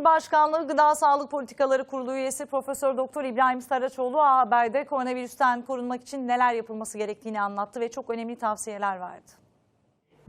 Cumhurbaşkanlığı Gıda Sağlık Politikaları Kurulu üyesi Profesör Doktor İbrahim Saraçoğlu A Haber'de koronavirüsten korunmak için neler yapılması gerektiğini anlattı ve çok önemli tavsiyeler verdi.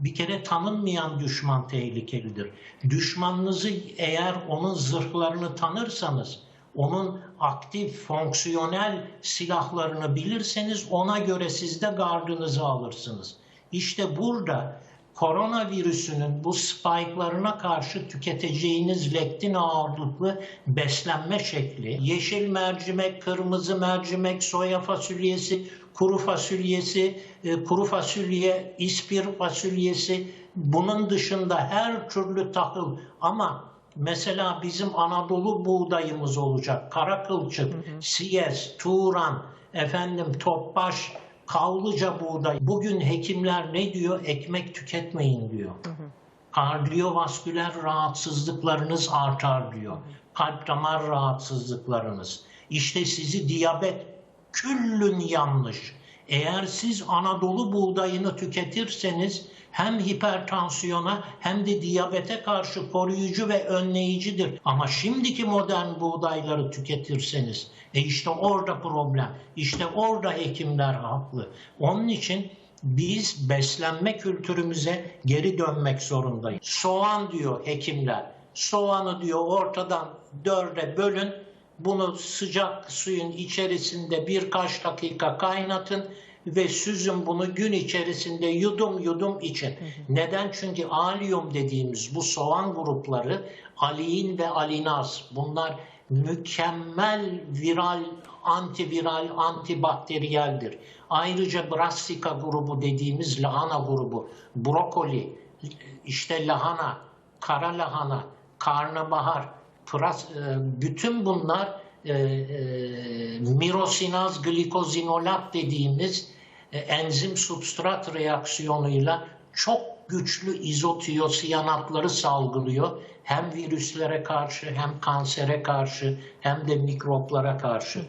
bir kere tanınmayan düşman tehlikelidir. Düşmanınızı eğer onun zırhlarını tanırsanız, onun aktif, fonksiyonel silahlarını bilirseniz ona göre siz de gardınızı alırsınız. İşte burada koronavirüsünün bu spike'larına karşı tüketeceğiniz lektin ağırlıklı beslenme şekli, yeşil mercimek, kırmızı mercimek, soya fasulyesi, kuru fasulyesi, e, kuru fasulye, ispir fasulyesi, bunun dışında her türlü tahıl ama mesela bizim Anadolu buğdayımız olacak. Kara kılçık, siyes, tuğran, efendim topbaş, kavlıca buğday. Bugün hekimler ne diyor? Ekmek tüketmeyin diyor. Kardiyovasküler rahatsızlıklarınız artar diyor. Kalp damar rahatsızlıklarınız. İşte sizi diyabet küllün yanlış. Eğer siz Anadolu buğdayını tüketirseniz hem hipertansiyona hem de diyabete karşı koruyucu ve önleyicidir. Ama şimdiki modern buğdayları tüketirseniz e işte orada problem. İşte orada hekimler haklı. Onun için biz beslenme kültürümüze geri dönmek zorundayız. Soğan diyor hekimler. Soğanı diyor ortadan dörde bölün. Bunu sıcak suyun içerisinde birkaç dakika kaynatın ve süzün bunu gün içerisinde yudum yudum için. Neden? Çünkü aliyum dediğimiz bu soğan grupları aliin ve alinaz bunlar mükemmel viral, antiviral, antibakteriyeldir. Ayrıca brassica grubu dediğimiz lahana grubu, brokoli, işte lahana, kara lahana, karnabahar, pıras, e, bütün bunlar e, e, mirosinaz glikozinolat dediğimiz e, enzim substrat reaksiyonuyla çok güçlü izotiyosiyanatları salgılıyor. Hem virüslere karşı hem kansere karşı hem de mikroplara karşı.